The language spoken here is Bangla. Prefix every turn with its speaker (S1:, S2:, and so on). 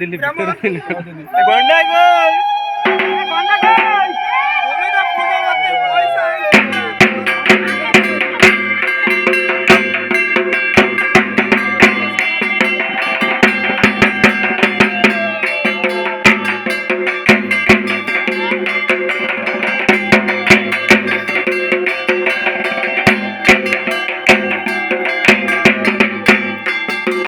S1: দিল্লি